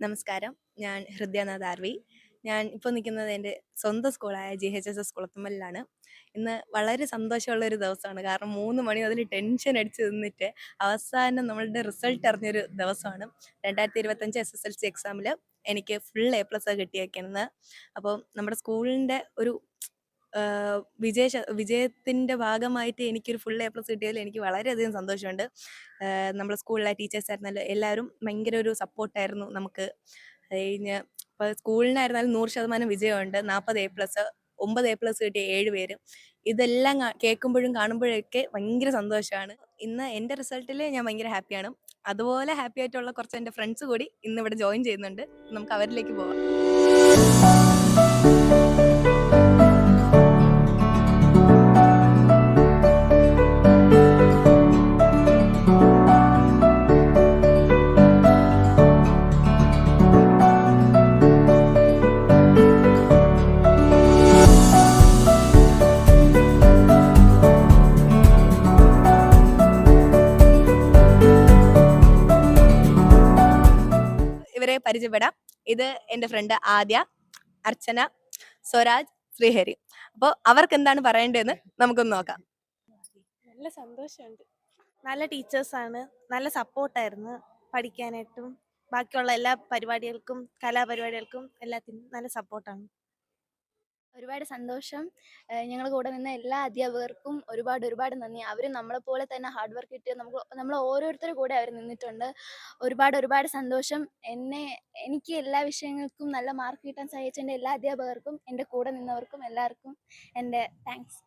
നമസ്കാരം. ഞാൻ ഹൃദയനാഥ് ആർവി ഞാൻ ഇപ്പോൾ നിൽക്കുന്നത് എന്റെ സ്വന്തം സ്കൂളായ ജി എച്ച് എസ് എസ് കുളത്തുമ്മലിലാണ് ഇന്ന് വളരെ സന്തോഷമുള്ള ഒരു ദിവസമാണ്. കാരണം മൂന്ന് മണി അതിൽ ടെൻഷൻ അടിച്ച് നിന്നിട്ട് അവസാനം നമ്മളുടെ റിസൾട്ട് അറിഞ്ഞൊരു ദിവസമാണ്. രണ്ടായിരത്തി ഇരുപത്തഞ്ച് എസ് എസ് എൽ സി എക്സാമിൽ എനിക്ക് ഫുൾ എ പ്ലസ് കിട്ടിയേക്കുന്നത് അപ്പോൾ നമ്മുടെ സ്കൂളിന്റെ ഒരു വിജയ വിജയത്തിന്റെ ഭാഗമായിട്ട് എനിക്കൊരു ഫുൾ എ പ്ലസ് കിട്ടിയതിൽ എനിക്ക് വളരെയധികം സന്തോഷമുണ്ട്. നമ്മുടെ സ്കൂളിലെ ടീച്ചേഴ്സ് ആയിരുന്നാലും എല്ലാവരും ഭയങ്കര ഒരു സപ്പോർട്ടായിരുന്നു നമുക്ക്. കഴിഞ്ഞ ഇപ്പോൾ സ്കൂളിനായിരുന്നാലും നൂറ് ശതമാനം വിജയമുണ്ട്. നാൽപ്പത് എ പ്ലസ് ഒമ്പത് എ പ്ലസ് കിട്ടിയ ഏഴ് പേര്. ഇതെല്ലാം കേൾക്കുമ്പോഴും കാണുമ്പോഴൊക്കെ ഭയങ്കര സന്തോഷമാണ്. ഇന്ന് എന്റെ റിസൾട്ടിൽ ഞാൻ ഭയങ്കര ഹാപ്പിയാണ് അതുപോലെ ഹാപ്പി ആയിട്ടുള്ള കുറച്ച് എന്റെ ഫ്രണ്ട്സ് കൂടി ഇന്ന് ഇവിടെ ജോയിൻ ചെയ്യുന്നുണ്ട്. നമുക്ക് അവരിലേക്ക് പോവാം. പരിചയപ്പെടാം. ഇത് എന്റെ ഫ്രണ്ട് ആദ്യ അർച്ചന സ്വരാജ് ശ്രീഹരി. അപ്പോൾ അവർക്ക് എന്താണ് പറയേണ്ടതെന്ന് നമുക്കൊന്ന് നോക്കാം. നല്ല സന്തോഷമുണ്ട്. നല്ല ടീച്ചേഴ്സ് ആണ്. നല്ല സപ്പോർട്ടായിരുന്നു പഠിക്കാനായിട്ടും. ബാക്കിയുള്ള എല്ലാ പരിപാടികൾക്കും കലാപരിപാടികൾക്കും എല്ലാത്തിനും നല്ല സപ്പോർട്ടാണ് ഒരുപാട് സന്തോഷം. ഞങ്ങളുടെ കൂടെ നിന്ന എല്ലാ അധ്യാപകർക്കും ഒരുപാട് ഒരുപാട് നന്ദി. അവർ നമ്മളെപ്പോലെ തന്നെ ഹാർഡ് വർക്ക് ഇട്ട് നമുക്ക് നമ്മൾ ഓരോരുത്തരുടെ കൂടെ അവർ നിന്നിട്ടുണ്ട്. ഒരുപാട് ഒരുപാട് സന്തോഷം. എന്നെ എനിക്ക് എല്ലാ വിഷയങ്ങൾക്കും നല്ല മാർക്ക് കിട്ടാൻ സഹായിച്ച എന്റെ എല്ലാ അധ്യാപകർക്കും എന്റെ കൂടെ നിന്നവർക്കും എല്ലാവർക്കും എന്റെ താങ്ക്സ്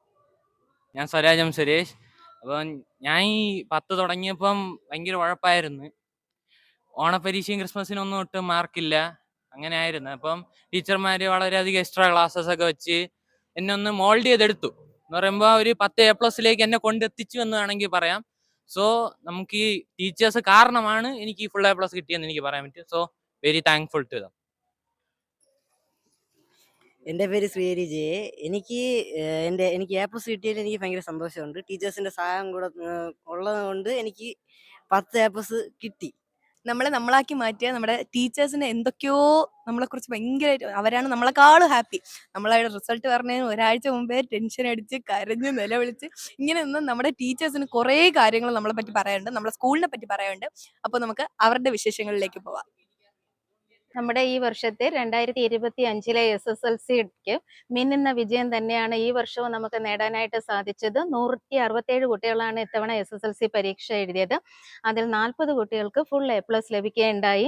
ഞാൻ സ്വരാജം സുരേഷ്. അപ്പം ഞാൻ ഈ പത്ത് തുടങ്ങിയപ്പം ഭയങ്കര ഉഴപ്പായിരുന്നു. ഓണപ്പരീക്ഷയും ക്രിസ്മസിനും ഒന്നും ഒട്ടും മാർക്കില്ല അങ്ങനെ ആയിരുന്നു അപ്പം ടീച്ചർമാര് വളരെയധികം എക്സ്ട്രാ ക്ലാസ്സസ് ഒക്കെ വെച്ച് എന്നെ ഒന്ന് മോൾഡ് ചെയ്തെടുത്തു. എന്ന് പറയുമ്പോൾ ഒരു പത്ത് എ പ്ലസിലേക്ക് എന്നെ കൊണ്ടെത്തിച്ചു എന്ന് വേണമെങ്കിൽ പറയാം. സോ നമുക്ക് ഈ ടീച്ചേഴ്സ് കാരണമാണ് എനിക്ക് ഈ ഫുൾ എ പ്ലസ് കിട്ടിയെന്ന് എനിക്ക് പറയാൻ പറ്റും. So very thankful to them എന്റെ പേര് ശ്രീഹരി ജെ. എനിക്ക് എന്റെ എനിക്ക് എ പ്ലസ് കിട്ടിയതിൽ എനിക്ക് ഭയങ്കര സന്തോഷമുണ്ട്. ടീച്ചേഴ്സിന്റെ സഹായം കൂടെ ഉള്ളതുകൊണ്ട് ഉള്ളത് കൊണ്ട് എനിക്ക് പത്ത് എ പ്ലസ് കിട്ടി. നമ്മളെ നമ്മളാക്കി മാറ്റിയ നമ്മുടെ ടീച്ചേഴ്സിന് എന്തൊക്കെയോ നമ്മളെ കുറിച്ച് ഭയങ്കരമായിട്ട് അവരാണ് നമ്മളെക്കാളും ഹാപ്പി. നമ്മളെ റിസൾട്ട് പറഞ്ഞതിന് ഒരാഴ്ച മുമ്പേ ടെൻഷൻ അടിച്ച് കരഞ്ഞ് നിലവിളിച്ച് ഇങ്ങനെ നിന്ന് നമ്മുടെ ടീച്ചേഴ്സിന് കുറേ കാര്യങ്ങൾ നമ്മളെ പറ്റി പറയാനുണ്ട് നമ്മളെ സ്കൂളിനെ പറ്റി പറയാനുണ്ട്. അപ്പോൾ നമുക്ക് അവരുടെ വിശേഷങ്ങളിലേക്ക് പോവാം. നമ്മുടെ ഈ വർഷത്തെ രണ്ടായിരത്തി ഇരുപത്തി അഞ്ചിലെ എസ് എസ് എൽ സിക്ക് മിന്നുന്ന വിജയം തന്നെയാണ് ഈ വർഷവും നമുക്ക് നേടാനായിട്ട് സാധിച്ചത്. നൂറ്റി അറുപത്തേഴ് കുട്ടികളാണ് ഇത്തവണ എസ് എസ് എൽ സി പരീക്ഷ എഴുതിയത്. അതിൽ നാൽപ്പത് കുട്ടികൾക്ക് ഫുൾ എ പ്ലസ് ലഭിക്കുകയുണ്ടായി.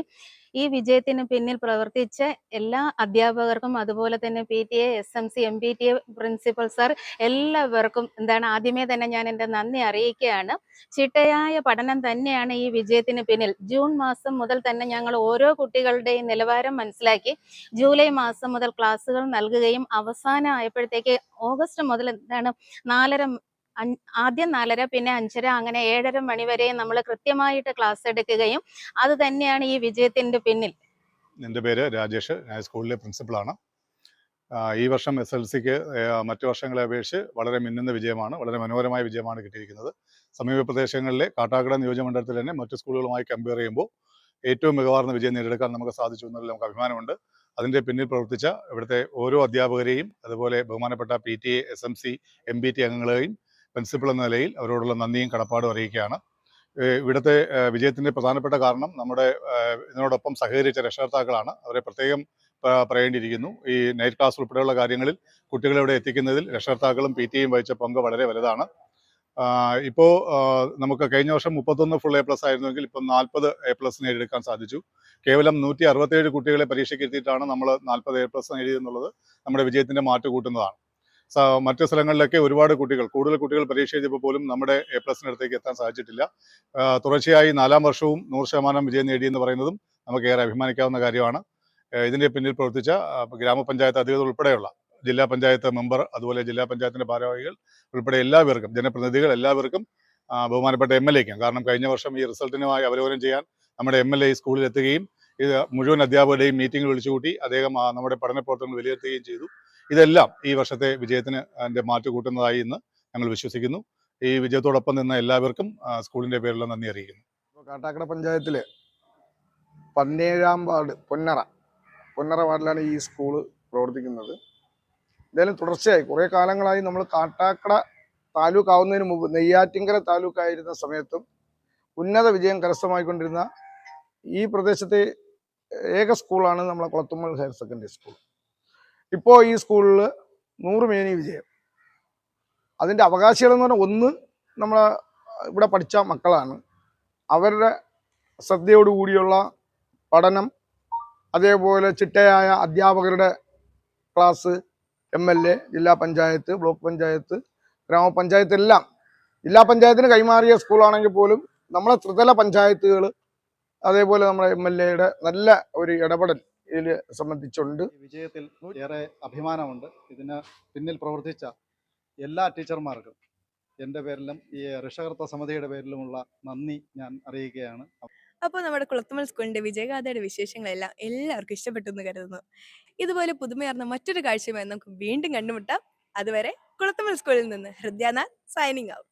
ഈ വിജയത്തിന് പിന്നിൽ പ്രവർത്തിച്ച എല്ലാ അധ്യാപകർക്കും അതുപോലെ തന്നെ P T A S M C M P T A principal sir എല്ലാവർക്കും എന്താണ് ആദ്യമേ തന്നെ ഞാൻ എന്റെ നന്ദി അറിയിക്കുകയാണ്. ചിട്ടയായ പഠനം തന്നെയാണ് ഈ വിജയത്തിന് പിന്നിൽ. ജൂൺ മാസം മുതൽ തന്നെ ഞങ്ങൾ ഓരോ കുട്ടികളുടെയും നിലവാരം മനസ്സിലാക്കി. ജൂലൈ മാസം മുതൽ ക്ലാസ്സുകൾ നൽകുകയും അവസാനം ആയപ്പോഴത്തേക്ക് ഓഗസ്റ്റ് മുതൽ എന്താണ് നാലര ആദ്യം നാലര പിന്നെ അഞ്ചര അങ്ങനെ ഏഴര മണി വരെ നമ്മൾ കൃത്യമായിട്ട് ക്ലാസ് എടുക്കുകയും അത് തന്നെയാണ് ഈ വിജയത്തിന്റെ പിന്നിൽ. എന്റെ പേര് രാജേഷ്. ഞാൻ സ്കൂളിലെ പ്രിൻസിപ്പളാണ്. ഈ വർഷം എസ് എൽ സിക്ക് മറ്റു വർഷങ്ങളെ അപേക്ഷിച്ച് വളരെ മിന്നുന്ന വിജയമാണ് വളരെ മനോഹരമായ വിജയമാണ് കിട്ടിയിരിക്കുന്നത്. സമീപ പ്രദേശങ്ങളിലെ കാട്ടാക്കട നിയോജകമണ്ഡലത്തിൽ തന്നെ മറ്റു സ്കൂളുകളുമായി കമ്പയർ ചെയ്യുമ്പോൾ ഏറ്റവും മികവാർന്ന വിജയം നേടിയെടുക്കാൻ നമുക്ക് സാധിച്ചു എന്നതിൽ നമുക്ക് അഭിമാനമുണ്ട്. അതിന്റെ പിന്നിൽ പ്രവർത്തിച്ച ഇവിടുത്തെ ഓരോ അധ്യാപകരെയും അതുപോലെ ബഹുമാനപ്പെട്ട P T A S M C M B T അംഗങ്ങളെയും പ്രിൻസിപ്പൾ എന്ന നിലയിൽ അവരോടുള്ള നന്ദിയും കടപ്പാടും അറിയിക്കുകയാണ്. ഇവിടുത്തെ വിജയത്തിന്റെ പ്രധാനപ്പെട്ട കാരണം നമ്മുടെ ഇതിനോടൊപ്പം സഹകരിച്ച രക്ഷകർത്താക്കളാണ്. അവരെ പ്രത്യേകം പറയേണ്ടിയിരിക്കുന്നു. ഈ നൈറ്റ് ക്ലാസ് ഉൾപ്പെടെയുള്ള കാര്യങ്ങളിൽ കുട്ടികളെ ഇവിടെ എത്തിക്കുന്നതിൽ രക്ഷകർത്താക്കളും പി ടിയും വഹിച്ച പങ്ക് വളരെ വലുതാണ്. ഇപ്പോൾ നമുക്ക് കഴിഞ്ഞ വർഷം മുപ്പത്തൊന്ന് ഫുൾ എ പ്ലസ് ആയിരുന്നുവെങ്കിൽ ഇപ്പം നാൽപ്പത് എ പ്ലസ് നേടിയെടുക്കാൻ സാധിച്ചു. കേവലം നൂറ്റി അറുപത്തേഴ് കുട്ടികളെ പരീക്ഷയ്ക്ക് എത്തിയിട്ടാണ് നമ്മൾ നാൽപ്പത് എ പ്ലസ് നേടിയെന്നുള്ളത് നമ്മുടെ വിജയത്തിന്റെ മാറ്റു കൂട്ടുന്നതാണ്. മറ്റ് സ്ഥലങ്ങളിലൊക്കെ ഒരുപാട് കുട്ടികൾ കൂടുതൽ കുട്ടികൾ പരീക്ഷ എഴുതിയപ്പോൾ പോലും നമ്മുടെ എ പ്ലസിനടുത്തേക്ക് എത്താൻ സാധിച്ചിട്ടില്ല. തുടർച്ചയായി നാലാം വർഷവും നൂറ് ശതമാനം വിജയം നേടിയെന്ന് പറയുന്നതും നമുക്ക് ഏറെ അഭിമാനിക്കാവുന്ന കാര്യമാണ്. ഇതിന്റെ പിന്നിൽ പ്രവർത്തിച്ച ഗ്രാമപഞ്ചായത്ത് അധികൃതർ ഉൾപ്പെടെയുള്ള ജില്ലാ പഞ്ചായത്ത് മെമ്പർ അതുപോലെ ജില്ലാ പഞ്ചായത്തിന്റെ ഭാരവാഹികൾ ഉൾപ്പെടെ എല്ലാവർക്കും ജനപ്രതിനിധികൾ എല്ലാവർക്കും ബഹുമാനപ്പെട്ട എം എൽ എക്കും കാരണം കഴിഞ്ഞ വർഷം ഈ റിസൾട്ടിനുമായി അവലോകനം ചെയ്യാൻ നമ്മുടെ എം എൽ എ സ്കൂളിൽ എത്തുകയും ഇത് മുഴുവൻ അധ്യാപകരുടെയും മീറ്റിംഗ് വിളിച്ചുകൂട്ടി അദ്ദേഹം നമ്മുടെ പഠന പ്രവർത്തനങ്ങൾ വിലയിരുത്തുകയും ചെയ്തു. ഇതെല്ലാം ഈ വർഷത്തെ വിജയത്തിന് അതിന്റെ മാറ്റു കൂട്ടുന്നതായി ഇന്ന് ഞങ്ങൾ വിശ്വസിക്കുന്നു. ഈ വിജയത്തോടൊപ്പം നിന്ന എല്ലാവർക്കും സ്കൂളിന്റെ പേരിലുള്ള നന്ദി അറിയിക്കുന്നു. കാട്ടാക്കട പഞ്ചായത്തിലെ പതിനേഴാം വാർഡ് പൊന്നറ പൊന്നറ വാർഡിലാണ് ഈ സ്കൂൾ പ്രവർത്തിക്കുന്നത്. എന്തായാലും തുടർച്ചയായി കുറേ കാലങ്ങളായി നമ്മൾ കാട്ടാക്കട താലൂക്ക് ആവുന്നതിന് മുമ്പ് നെയ്യാറ്റിങ്കര താലൂക്കായിരുന്ന സമയത്തും ഉന്നത വിജയം കരസ്ഥമായിക്കൊണ്ടിരുന്ന ഈ പ്രദേശത്തെ ഏക സ്കൂളാണ് നമ്മളെ കുളത്തുമ്മൽ ഹയർ സെക്കൻഡറി സ്കൂൾ. ഇപ്പോൾ ഈ സ്കൂളിൽ നൂറ് മേനി വിജയം. അതിന്റെ അവകാശികൾ എന്ന് പറഞ്ഞാൽ ഒന്ന് നമ്മൾ ഇവിടെ പഠിച്ച മക്കളാണ്. അവരുടെ ശ്രദ്ധയോടുകൂടിയുള്ള പഠനം അതേപോലെ ചിട്ടയായ അധ്യാപകരുടെ ക്ലാസ് എം എൽ എ ജില്ലാ പഞ്ചായത്ത് ബ്ലോക്ക് പഞ്ചായത്ത് ഗ്രാമപഞ്ചായത്ത് എല്ലാം ജില്ലാ പഞ്ചായത്തിന് കൈമാറിയ സ്കൂളാണെങ്കിൽ പോലും നമ്മളെ ത്രിതല പഞ്ചായത്തുകൾ അതേപോലെ നമ്മുടെ എം എൽ എയുടെ നല്ല ഒരു ഇടപെടൽ ഇതിൽ സംബന്ധിച്ചുണ്ട്. ഈ വിജയത്തിൽ ഏറെ അഭിമാനമുണ്ട്. ഇതിന് പിന്നിൽ പ്രവർത്തിച്ച എല്ലാ ടീച്ചർമാർക്കും എന്റെ പേരിലും ഈ രക്ഷകർത്ത സമിതിയുടെ പേരിലുമുള്ള നന്ദി ഞാൻ അറിയിക്കുകയാണ്. അപ്പോൾ നമ്മുടെ കുളത്തുമൽ സ്കൂളിന്റെ വിജയഗാഥയുടെ വിശേഷങ്ങളെല്ലാം എല്ലാവർക്കും ഇഷ്ടപ്പെട്ടു എന്ന് കരുതുന്നു. ഇതുപോലെ പുതുമയാർന്ന മറ്റൊരു കാഴ്ചയുമായി നമുക്ക് വീണ്ടും കണ്ടുമുട്ടാം. അതുവരെ കുളത്തുമൽ സ്കൂളിൽ നിന്ന് ഹൃദ്യാനാഥ് സൈനിങ് ഔട്ട്.